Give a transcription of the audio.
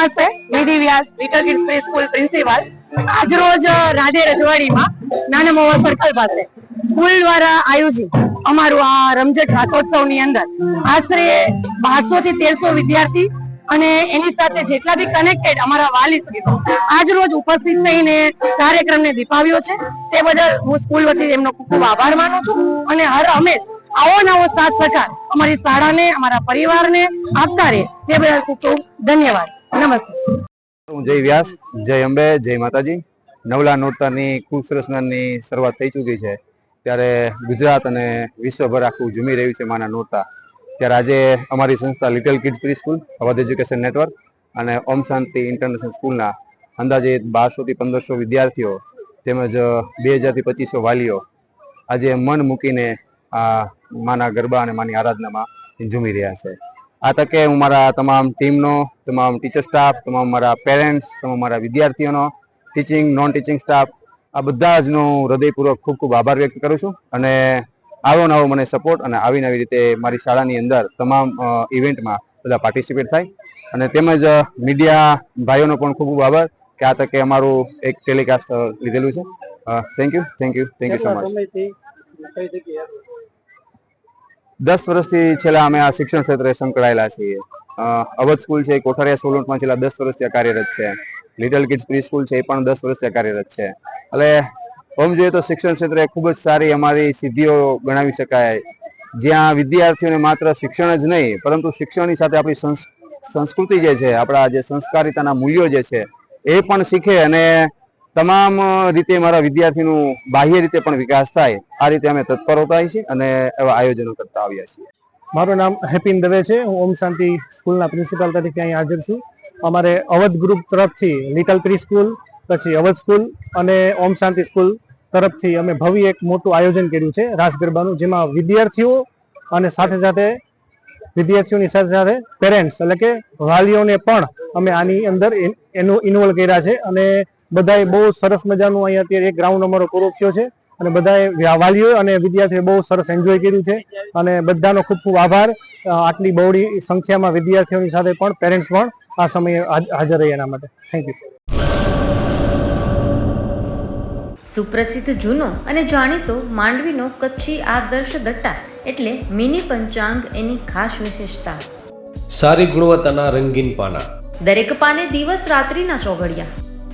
નમસ્તે Nidhi Vyas little kids pre school principal આજરોજ રાધે રજવાડીમાં નાના મોવા સર્કલ પાસે સ્કૂલ દ્વારા આયોજિત અમારું આ રમઝટ રાતોત્સવની અંદર આશરે બારસો થી તેરસો વિદ્યાર્થી અને એની સાથે જેટલા બી કનેક્ટેડ અમારા વાલી સહિતો આજ રોજ ઉપસ્થિત થઈને કાર્યક્રમને દીપાવ્યો છે. તે બદલ હું સ્કૂલ વતી એમનો ખૂબ ખૂબ આભાર માનું છું અને હર હંમેશ આવો નવો સાથ સહકાર અમારી શાળાને, અમારા પરિવારને આપતા રહે. તે બદલ ખૂબ ખૂબ ધન્યવાદ. નમસ્તે હું જય વ્યાસ, જય અંબે, જય માતાજી. નવલા નોરતાની સરસ શરૂઆત થઈ ચૂકી છે. ત્યારે ગુજરાત અને વિશ્વભર આખું ઝૂમી રહ્યું છે માના નોરતા. ત્યારે આજે અમારી સંસ્થા little kids pre school Avadh education network અને ઓમ શાંતિ ઇન્ટરનેશનલ સ્કૂલના અંદાજે બારસોથી પંદરસો વિદ્યાર્થીઓ તેમજ બે હજારથી પચીસો વાલીઓ આજે મન મૂકીને આ માના ગરબા અને માની આરાધનામાં ઝૂમી રહ્યા છે. આ તકે હું મારા તમામ ટીમનો તમામ ટીચર સ્ટાફ તમામ મારા પેરેન્ટ્સ તમામ મારા વિદ્યાર્થીઓનો ટીચિંગ નોન ટીચિંગ સ્ટાફ આ બધા જ નો હૃદયપૂર્વક ખૂબ ખૂબ આભાર વ્યક્ત કરું છું અને આવો નવો મને સપોર્ટ અને આવી નવી રીતે મારી શાળાની અંદર તમામ ઇવેન્ટમાં બધા પાર્ટિસિપેટ થાય. અને તેમજ મીડિયા ભાઈઓનો પણ ખૂબ ખૂબ આભાર કે આ તકે અમારું એક ટેલિકાસ્ટ લીધેલું છે. Thank you thank you thank you so much દસ વર્ષથી છેલ્લા અમે આ શિક્ષણ ક્ષેત્રે સંકળાયેલા છીએ. અવધ સ્કૂલ છે એ કોઠારિયા સોલંટમાં છેલ્લા દસ વર્ષથી કાર્યરત છે. લિટલ કિડ્સ પ્રી સ્કૂલ છે, એ પણ દસ વર્ષથી કાર્યરત છે. એટલે આમ જોઈએ તો શિક્ષણ ક્ષેત્રે ખૂબ જ સારી અમારી સિદ્ધિઓ ગણાવી શકાય. જ્યાં વિદ્યાર્થીઓને માત્ર શિક્ષણ જ નહીં, પરંતુ શિક્ષણની સાથે આપણી સંસ- સંસ્કૃતિ જે છે, આપણા જે સંસ્કારિતાના મૂલ્યો જે છે, એ પણ શીખે અને તમામ રીતે મારા વિદ્યાર્થીનું બાહ્ય રીતે પણ વિકાસ થાય, આ રીતે અમે તત્પર હોતા છીએ અને એવા આયોજનો કરતા આવ્યા છીએ. મારું નામ હેપીન દવે છે. હું ઓમ શાંતિ સ્કૂલના પ્રિન્સિપાલ તરીકે અહીં હાજર છું. અમારે અવધ ગ્રુપ તરફથી લિટલ પ્રી સ્કૂલ, પછી અવધ સ્કૂલ અને ઓમ શાંતિ સ્કૂલ તરફથી અમે ભવ્ય એક મોટું આયોજન કર્યું છે, રાસ ગરબાનું, જેમાં વિદ્યાર્થીઓ અને સાથે સાથે વિદ્યાર્થીઓની સાથે સાથે પેરેન્ટ્સ એટલે કે વાલીઓને પણ અમે આની અંદર એનું ઇન્વોલ્વ કર્યા છે અને બધાએ બહુ સરસ મજાનું અહીંયા અત્યારે એક ગ્રાઉન્ડ અમારો પૂરો થયો છે. અને બધાએ વાલીઓ અને વિદ્યાર્થીઓ બહુ સરસ એન્જોય કર્યું છે. અને બધાનો ખૂબ ખૂબ આભાર. આટલી બહોળી સંખ્યામાં વિદ્યાર્થીઓની સાથે પણ પેરેન્ટ્સ પણ આ સમયે હાજર રહ્યા એના માટે. થેન્ક યુ સુપ્રસિદ્ધ જૂનો અને જાણીતો માંડવીનો કચ્છી આદર્શ દટ્ટા એટલે મિની પંચાંગ એની ખાસ વિશેષતા. સારી ગુણવત્તાના રંગીન પાના. દરેક પાને દિવસ રાત્રિના ચોઘડિયા.